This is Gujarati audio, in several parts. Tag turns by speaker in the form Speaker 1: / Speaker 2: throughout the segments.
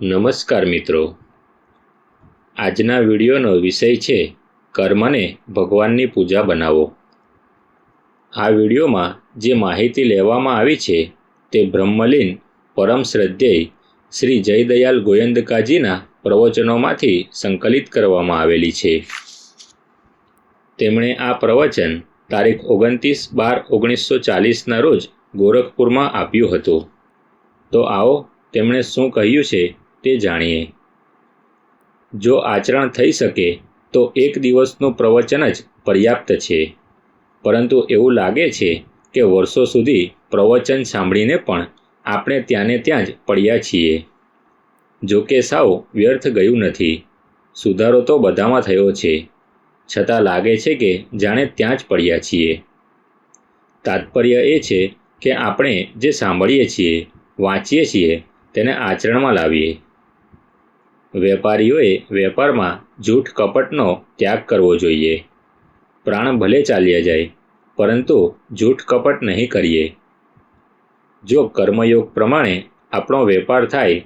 Speaker 1: નમસ્કાર મિત્રો. આજના વિડીયોનો વિષય છે કર્મને ભગવાનની પૂજા બનાવો. આ વિડીયોમાં જે માહિતી લેવામાં આવી છે, તે બ્રહ્મલીન પરમ શ્રદ્ધેય શ્રી જયદયાલ ગોયંદકાજીના પ્રવચનોમાંથી સંકલિત કરવામાં આવેલી છે. તેમણે આ પ્રવચન તારીખ ઓગણત્રીસ બાર ઓગણીસો ચાલીસના રોજ ગોરખપુરમાં આપ્યું હતું. તો આવો તેમણે શું કહ્યું છે તે જાણીએ. જો આચરણ થઈ શકે, તો એક દિવસનું પ્રવચન જ પર્યાપ્ત છે. પરંતુ એવું લાગે છે કે વર્ષો સુધી પ્રવચન સાંભળીને પણ આપણે ત્યાંને ત્યાં જ પડ્યા છીએ. જો કે સાવ વ્યર્થ ગયું નથી. સુધારો તો બધામાં થયો છે. છતાં લાગે છે કે જાણે ત્યાં જ પડ્યા છીએ. તાત્પર્ય એ છે કે આપણે જે સાંભળીએ છીએ, વાંચીએ છીએ, તેને આચરણમાં લાવીએ. વેપારીઓએ વેપારમાં જૂઠ કપટનો ત્યાગ કરવો જોઈએ. પ્રાણ ભલે ચાલ્યા જાય, પરંતુ જૂઠ કપટ નહીં કરીએ. જો કર્મયોગ પ્રમાણે આપણો વેપાર થાય,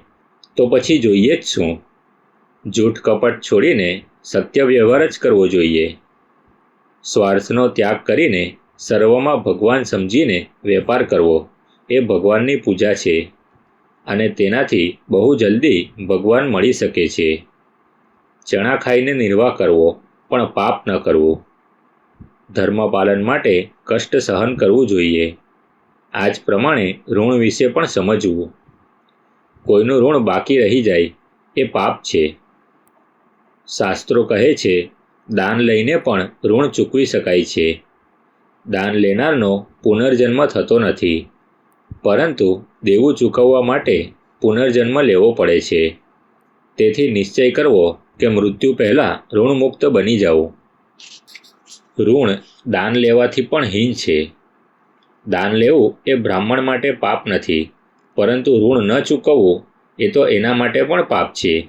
Speaker 1: તો પછી જોઈએ જ શું? જૂઠ કપટ છોડીને સત્ય વ્યવહાર જ કરવો જોઈએ. સ્વાર્થનો ત્યાગ કરીને સર્વમાં ભગવાન સમજીને વેપાર કરવો એ ભગવાનની પૂજા છે. અને તેનાથી બહુ જલ્દી ભગવાન મળી શકે છે. ચણા ખાઈને નિર્વાહ કરવો, પણ પાપ ન કરવું. ધર્મપાલન માટે કષ્ટ સહન કરવું જોઈએ. આ જ પ્રમાણે ઋણ વિશે પણ સમજવું. કોઈનું ઋણ બાકી રહી જાય એ પાપ છે. શાસ્ત્રો કહે છે, દાન લઈને પણ ઋણ ચૂકવી શકાય છે. દાન લેનારનો પુનર્જન્મ થતો નથી. પરંતુ દેવું ચૂકવવા માટે પુનર્જન્મ લેવો પડે છે. તેથી નિશ્ચય કરવો કે મૃત્યુ પહેલાં ઋણમુક્ત બની જવું. ઋણ દાન લેવાથી પણ હીન છે. દાન લેવું એ બ્રાહ્મણ માટે પાપ નથી, પરંતુ ઋણ ન ચૂકવવું એ તો એના માટે પણ પાપ છે.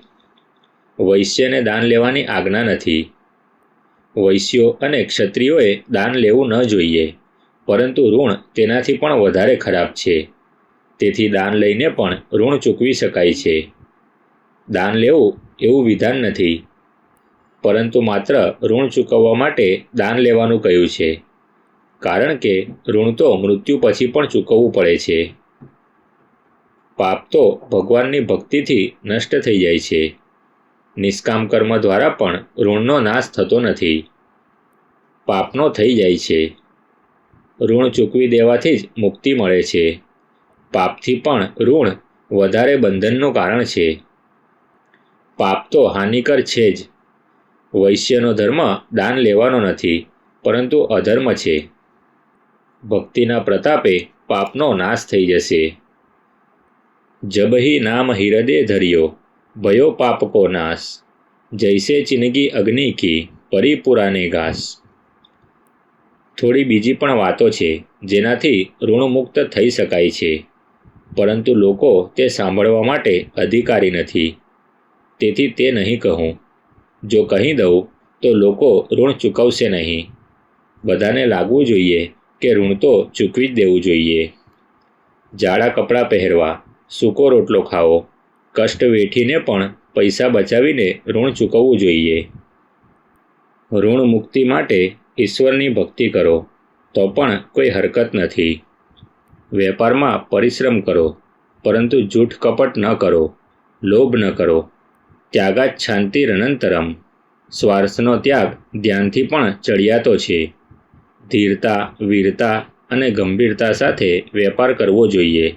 Speaker 1: વૈશ્યને દાન લેવાની આજ્ઞા નથી. વૈશ્યો અને ક્ષત્રિયોએ દાન લેવું ન જોઈએ. પરંતુ ઋણ તેનાથી પણ વધારે ખરાબ છે. તેથી દાન લઈને પણ ઋણ ચૂકવી શકાય છે. દાન લેવું એવું વિધાન નથી. પરંતુ માત્ર ઋણ ચૂકવવા માટે દાન લેવાનું કહ્યું છે. કારણ કે ઋણ તો મૃત્યુ પછી પણ ચૂકવવું પડે છે. પાપ તો ભગવાનની ભક્તિથી નષ્ટ થઈ જાય છે. નિષ્કામ કર્મ દ્વારા પણ ઋણનો નાશ થતો નથી. પાપનો થઈ જાય છે. ઋણ ચૂકવી દેવાથી જ મુક્તિ મળે છે. પાપથી પણ ઋણ વધારે બંધનનું કારણ છે. પાપ તો હાનિકર છે જ. વૈશ્યનો ધર્મ દાન લેવાનો નથી, પરંતુ અધર્મ છે. ભક્તિના પ્રતાપે પાપનો નાશ થઈ જશે. જબહી નામ હિરદે ધર્યો, ભયો પાપ કો નાશ. જૈસે ચિનગી અગ્નિ કી, પરિપુરાને ઘાસ. થોડી બીજી પણ વાતો છે, જેનાથી ઋણમુક્ત થઈ શકાય છે. પરંતુ લોકો તે સાંભળવા માટે અધિકારી નથી. તેથી તે નહીં કહું. જો કહી દઉં, તો લોકો ઋણ ચૂકવશે નહીં. બધાને લાગવું જોઈએ કે ઋણ તો ચૂકવી જ દેવું જોઈએ. જાડા કપડાં પહેરવા, સૂકો રોટલો ખાવો, કષ્ટ વેઠીને પણ પૈસા બચાવીને ઋણ ચૂકવવું જોઈએ. ઋણ મુક્તિ માટે ઈશ્વરની ભક્તિ કરો, તો પણ કોઈ હરકત નથી. વેપારમાં પરિશ્રમ કરો, પરંતુ જૂઠ કપટ ન કરો, લોભ ન કરો. ત્યાગાત શાંતિ રનંતરમ સ્વાર્થનો ત્યાગ ધ્યાનથી પણ ચડિયાતો છે. ધીરતા, વીરતા અને ગંભીરતા સાથે વેપાર કરવો જોઈએ.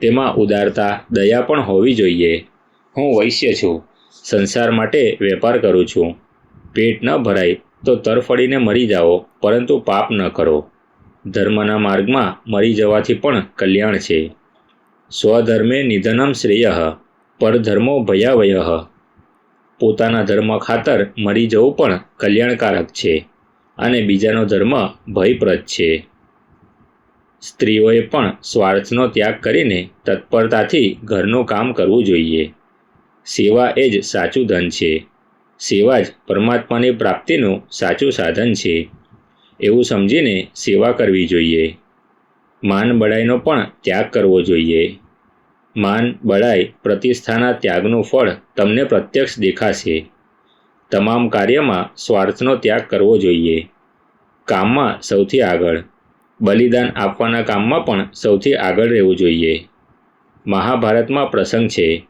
Speaker 1: તેમાં ઉદારતા, દયા પણ હોવી જોઈએ. હું વૈશ્ય છું. સંસાર માટે વેપાર કરું છું. પેટ ન ભરાય તો તરફડીને મરી જાઓ, પરંતુ પાપ ન કરો. ધર્મના માર્ગમાં મરી જવાથી પણ કલ્યાણ છે. સ્વધર્મે નિધનમ શ્રેય, પરધર્મો ભયાવય. પોતાના ધર્મ ખાતર મરી જવું પણ કલ્યાણકારક છે અને બીજાનો ધર્મ ભયપ્રદ છે. સ્ત્રીઓએ પણ સ્વાર્થનો ત્યાગ કરીને તત્પરતાથી ઘરનું કામ કરવું જોઈએ. સેવા એ જ સાચું ધન છે. સેવા જ પરમાત્માની પ્રાપ્તિનું સાચું સાધન છે. એવું સમજીને સેવા કરવી જોઈએ. માન બળાઈનો પણ ત્યાગ કરવો જોઈએ. માન બળાઈ પ્રતિષ્ઠાના ત્યાગનું ફળ તમને પ્રત્યક્ષ દેખાશે. તમામ કાર્યમાં સ્વાર્થનો ત્યાગ કરવો જોઈએ. કામમાં સૌથી આગળ. બલિદાન આપવાના કામમાં પણ સૌથી આગળ રહેવું જોઈએ. મહાભારતમાં પ્રસંગ છે.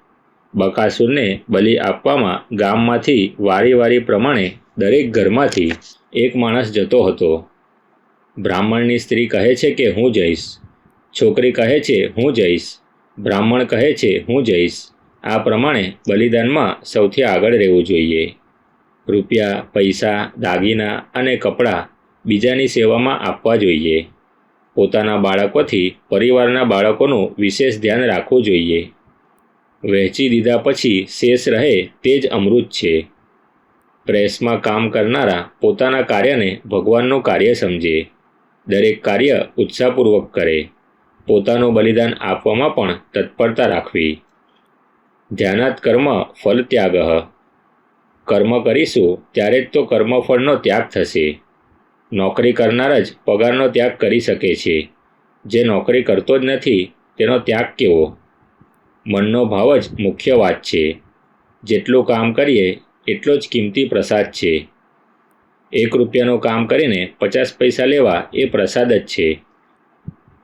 Speaker 1: બકાસુરને બલિ આપવામાં ગામમાંથી વારી વારી પ્રમાણે દરેક ઘરમાંથી એક માણસ જતો હતો. બ્રાહ્મણની સ્ત્રી કહે છે કે હું જઈશ. છોકરી કહે છે હું જઈશ. બ્રાહ્મણ કહે છે હું જઈશ. આ પ્રમાણે બલિદાનમાં સૌથી આગળ રહેવું જોઈએ. રૂપિયા, પૈસા, દાગીના અને કપડાં બીજાની સેવામાં આપવા જોઈએ. પોતાના બાળકોથી પરિવારના બાળકોનું વિશેષ ધ્યાન રાખવું જોઈએ. વહેંચી દીધા પછી શેષ રહે તે જ અમૃત છે. પ્રેસમાં કામ કરનારા પોતાના કાર્યને ભગવાનનું કાર્ય સમજે. દરેક કાર્ય ઉત્સાહપૂર્વક કરે. પોતાનું બલિદાન આપવામાં પણ તત્પરતા રાખવી. ધ્યાનાત કર્મ ફલ ત્યાગ કર્મ કરીશું ત્યારે જ તો કર્મફળનો ત્યાગ થશે. નોકરી કરનાર જ પગારનો ત્યાગ કરી શકે છે. જે નોકરી કરતો જ નથી, તેનો ત્યાગ કેવો? મનનો ભાવ જ મુખ્ય વાત છે. જેટલું કામ કરીએ, એટલો જ કિંમતી પ્રસાદ છે. એક રૂપિયાનું કામ કરીને પચાસ પૈસા લેવા એ પ્રસાદ જ છે.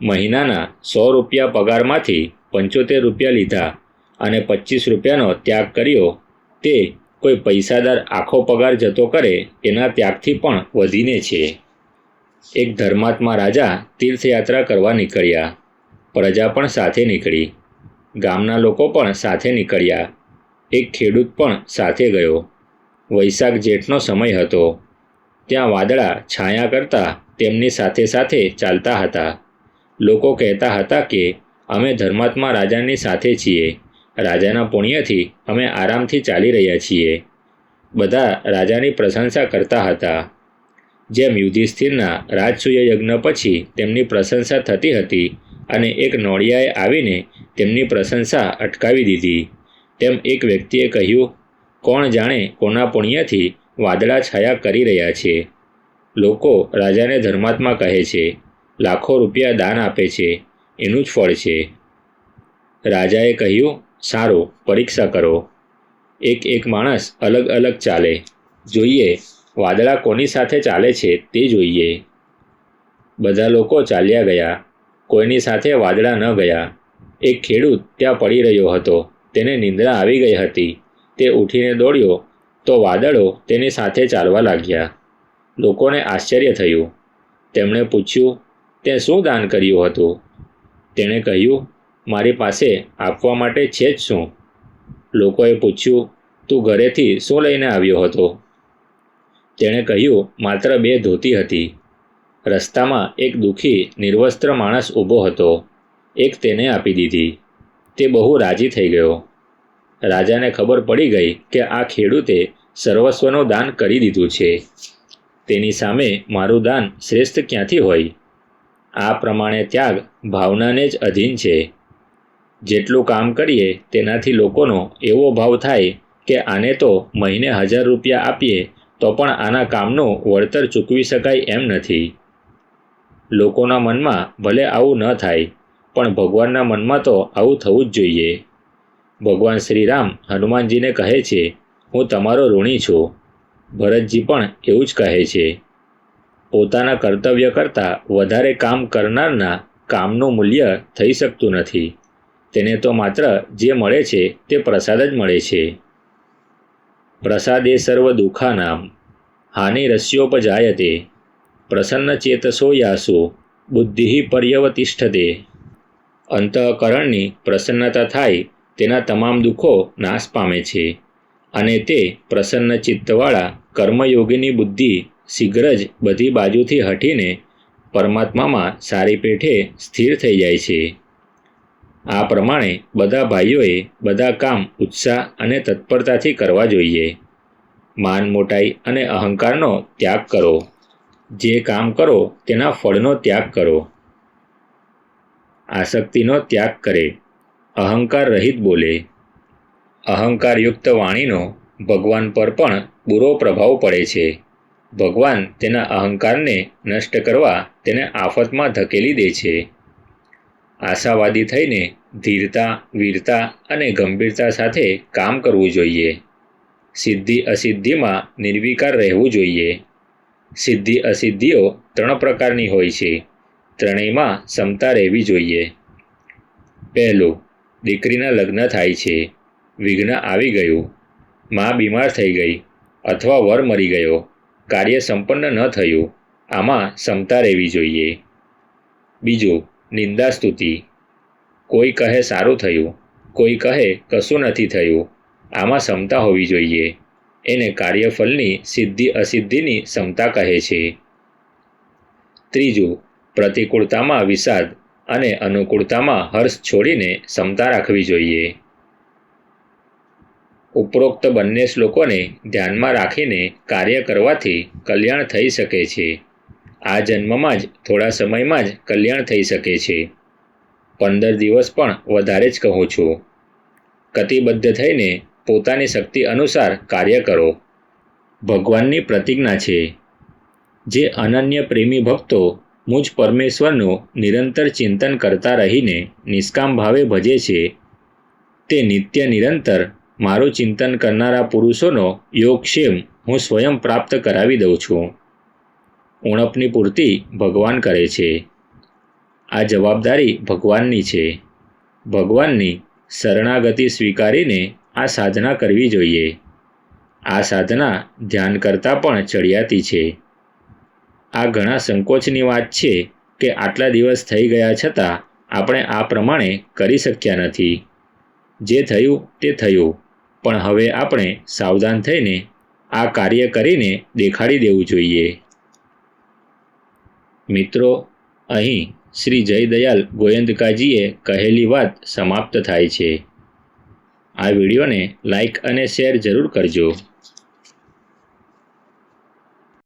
Speaker 1: મહિનાના સો રૂપિયા પગારમાંથી પંચોતેર રૂપિયા લીધા અને પચીસ રૂપિયાનો ત્યાગ કર્યો. તે કોઈ પૈસાદાર આખો પગાર જતો કરે એના ત્યાગથી પણ વધીને છે. એક ધર્માત્મા રાજા તીર્થયાત્રા કરવા નીકળ્યા. પ્રજા પણ સાથે નીકળી. ગામના લોકો પણ સાથે નીકળ્યા. એક ખેડૂત પણ સાથે ગયો. વૈશાખ જેઠનો સમય હતો. ત્યાં વાદળા છાયા કરતા તેમની સાથે સાથે ચાલતા હતા. લોકો કહેતા હતા કે, અમે ધર્માત્મા રાજાની સાથે છીએ. રાજાના પુણ્યથી અમે આરામથી ચાલી રહ્યા છીએ. બધા રાજાની પ્રશંસા કરતા હતા. જેમ યુધિષ્ઠિરના રાજસૂય યજ્ઞ પછી તેમની પ્રશંસા થતી હતી અને એક નોળિયાએ આવીને તેમની પ્રશંસા અટકાવી દીધી. તેમ એક વ્યક્તિએ કહ્યું, કોણ જાણે કોના પુણ્યથી વાદળા છાયા કરી રહ્યા છે? લોકો રાજાને ધર્માત્મા કહે છે, લાખો રૂપિયા દાન આપે છે, એનું જ ફળ છે. રાજાએ કહ્યું, સારું, પરીક્ષા કરો. એક એક માણસ અલગ અલગ ચાલે. જોઈએ, વાદળા કોની સાથે ચાલે છે તે જોઈએ. બધા લોકો ચાલ્યા ગયા. કોઈની સાથે વાદળા ન ગયા. એક ખેડૂત ત્યાં પડી રહ્યો હતો. તેને નિંદ્રા આવી ગઈ હતી. તે ઉઠીને દોડ્યો, તો વાદળો તેની સાથે ચાલવા લાગ્યા. લોકોને આશ્ચર્ય થયું. તેમણે પૂછ્યું, તે શું દાન કર્યું હતું? તેણે કહ્યું, મારી પાસે આપવા માટે છે જ શું. લોકોએ પૂછ્યું, તું ઘરેથી શું લઈને આવ્યો હતો? તેણે કહ્યું, માત્ર બે ધોતી હતી. રસ્તામાં એક દુઃખી, નિર્વસ્ત્ર માણસ ઊભો હતો. એક તેને આપી દીધી. તે બહુ રાજી થઈ ગયો. રાજાને ખબર પડી ગઈ કે આ ખેડૂતે સર્વસ્વનું દાન કરી દીધું છે. તેની સામે મારું દાન શ્રેષ્ઠ ક્યાંથી હોય? આ પ્રમાણે ત્યાગ ભાવનાને જ અધીન છે. જેટલું કામ કરીએ તેનાથી લોકોનો એવો ભાવ થાય કે આને તો મહિને હજાર રૂપિયા આપીએ તો પણ આના કામનું વળતર ચૂકવી શકાય એમ નથી. લોકોના મનમાં ભલે આવું ન થાય, પણ ભગવાનના મનમાં તો આવું થવું જ જોઈએ. ભગવાન શ્રીરામ હનુમાનજીને કહે છે, હું તમારો ઋણી છું. ભરતજી પણ એવું જ કહે છે. પોતાના કર્તવ્ય કરતાં વધારે કામ કરનારના કામનું મૂલ્ય થઈ શકતું નથી. તેને તો માત્ર જે મળે છે તે પ્રસાદ જ મળે છે. પ્રસાદે સર્વ દુઃખાનામ, હાનિ રસ્યોપજાયતે. પ્રસન્ન ચેતસો યાસુ બુદ્ધિ પર્યવતિષ્ઠતે. અંતઃકરણની પ્રસન્નતા થાય તેના તમામ દુઃખો નાશ પામે છે અને તે પ્રસન્ન ચિત્તવાળા કર્મયોગીની બુદ્ધિ શીઘ્ર જ બધી બાજુથી હટીને પરમાત્મામાં સારી પેઠે સ્થિર થઈ જાય છે. આ પ્રમાણે બધા ભાઈઓએ બધા કામ ઉત્સાહ અને તત્પરતાથી કરવા જોઈએ. માન મોટાઈ અને અહંકારનો ત્યાગ કરો. જે કામ કરો તેના ફળનો ત્યાગ કરો. આસક્તિનો ત્યાગ કરે. અહંકાર રહિત બોલે. અહંકારયુક્ત વાણીનો ભગવાન પર પણ બુરો પ્રભાવ પડે છે. ભગવાન તેના અહંકારને નષ્ટ કરવા તેને આફતમાં ધકેલી દે છે. આશાવાદી થઈને ધીરતા, વીરતા અને ગંભીરતા સાથે કામ કરવું જોઈએ. સિદ્ધિ અસિદ્ધિમાં નિર્વિકાર રહેવું જોઈએ. સિદ્ધિ અસિદ્ધિઓ ત્રણ પ્રકારની હોય છે. ત્રણેયમાં ક્ષમતા રહેવી જોઈએ. પહેલું, દીકરીના લગ્ન થાય છે. વિઘ્ન આવી ગયું. મા બીમાર થઈ ગઈ અથવા વર મરી ગયો. કાર્ય સંપન્ન ન થયું. આમાં ક્ષમતા રહેવી જોઈએ. બીજું નિંદા સ્તુતિ કોઈ કહે સારું થયું, કોઈ કહે કશું નથી થયું. આમાં ક્ષમતા હોવી જોઈએ. એને કાર્યફલની સિદ્ધિ અસિદ્ધિની ક્ષમતા કહે છે. ત્રીજું, પ્રતિકૂળતામાં વિષાદ અને અનુકૂળતામાં હર્ષ છોડીને ક્ષમતા રાખવી જોઈએ. ઉપરોક્ત બંને શ્લોકોને ધ્યાનમાં રાખીને કાર્ય કરવાથી કલ્યાણ થઈ શકે છે. આ જન્મમાં જ થોડા સમયમાં જ કલ્યાણ થઈ શકે છે. પંદર દિવસ પણ વધારે જ કહું છું. કતિબદ્ધ થઈને પોતાની શક્તિ અનુસાર કાર્ય કરો. ભગવાનની પ્રતિજ્ઞા છે. જે અનન્ય પ્રેમી ભક્તો મુજ પરમેશ્વરનું નિરંતર ચિંતન કરતા રહીને નિષ્કામ ભાવે ભજે છે. તે નિત્ય નિરંતર મારું ચિંતન કરનારા પુરુષોનો યોગક્ષેમ હું સ્વયં પ્રાપ્ત કરાવી દઉં છું. ઉણપની પૂર્તિ ભગવાન કરે છે. આ જવાબદારી ભગવાનની છે. ભગવાનની શરણાગતિ સ્વીકારીને આ સાધના કરવી જોઈએ. આ સાધના ધ્યાન કરતાં પણ ચડિયાતી છે. આ ઘણા સંકોચની વાત છે કે આટલા દિવસ થઈ ગયા છતાં આપણે આ પ્રમાણે કરી શક્યા નથી. જે થયું તે થયું, પણ હવે આપણે સાવધાન થઈને આ કાર્ય કરીને દેખાડી દેવું જોઈએ. મિત્રો, અહીં શ્રી જયદયાલ ગોયંદકાજીએ કહેલી વાત સમાપ્ત થાય છે. આ વિડીયોને લાઇક અને શેર જરૂર કરજો.